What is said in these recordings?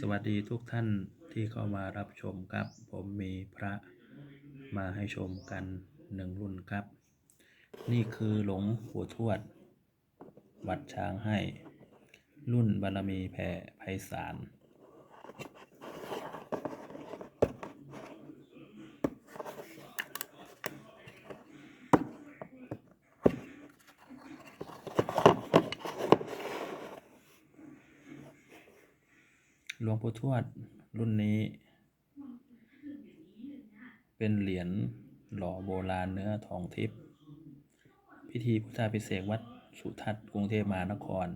สวัสดีทุกท่านที่เข้ามารับชมครับ ผมมีพระมาให้ชมกันหนึ่งรุ่นครับ นี่คือหลวงปู่ทวด วัดช้างให้ รุ่นบารมีแผ่ไพศาล หลวงปู่ทวดรุ่นนี้ เป็นเหรียญหล่อโบราณเนื้อทองทิพย์พิธีพุทธาพิเศษวัดสุทัศน์กรุงเทพมหานคร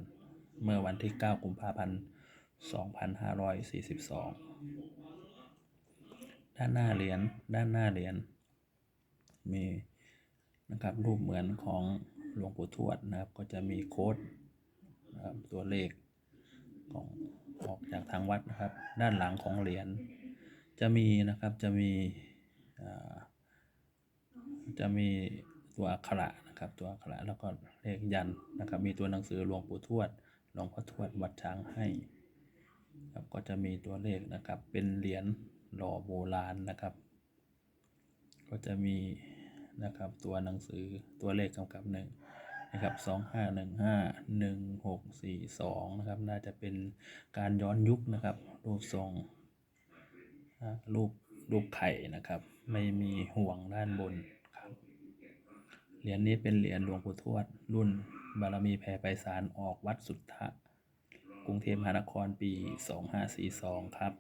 เมื่อวันที่ 9 กุมภาพันธ์ 2542 ด้านหน้าเหรียญด้านหน้าเหรียญมีนะครับรูปเหมือนของหลวงปู่ทวดนะครับ ก็จะมีโค้ดนะครับตัวเลขของ จากทางวัดนะครับ ด้านหลังของเหรียญจะมีนะครับจะมีจะมีตัวอักขระนะครับตัวอักขระแล้วก็เลขยันนะครับ มีตัวหนังสือหลวงปู่ทวดหลวงพ่อทวดวัดช้างให้ครับก็จะมีตัวเลขนะครับ เป็นเหรียญหล่อโบราณนะครับ ก็จะมีนะครับตัวหนังสือตัวเลขกำกับหนึ่ง นะครับสองห้าหนึ่งห้าหนึ่งหกสี่สองนะครับ น่าจะเป็นการย้อนยุคนะครับ รูปทรงรูปรูปไข่นะครับ ไม่มีห่วงด้านบนครับเหรียญนี้เป็นเหรียญหลวงปู่ทวด รุ่นบารมีแผ่ไพศาลออกวัดสุทธะกรุงเทพมหานครปี 2542 ครับ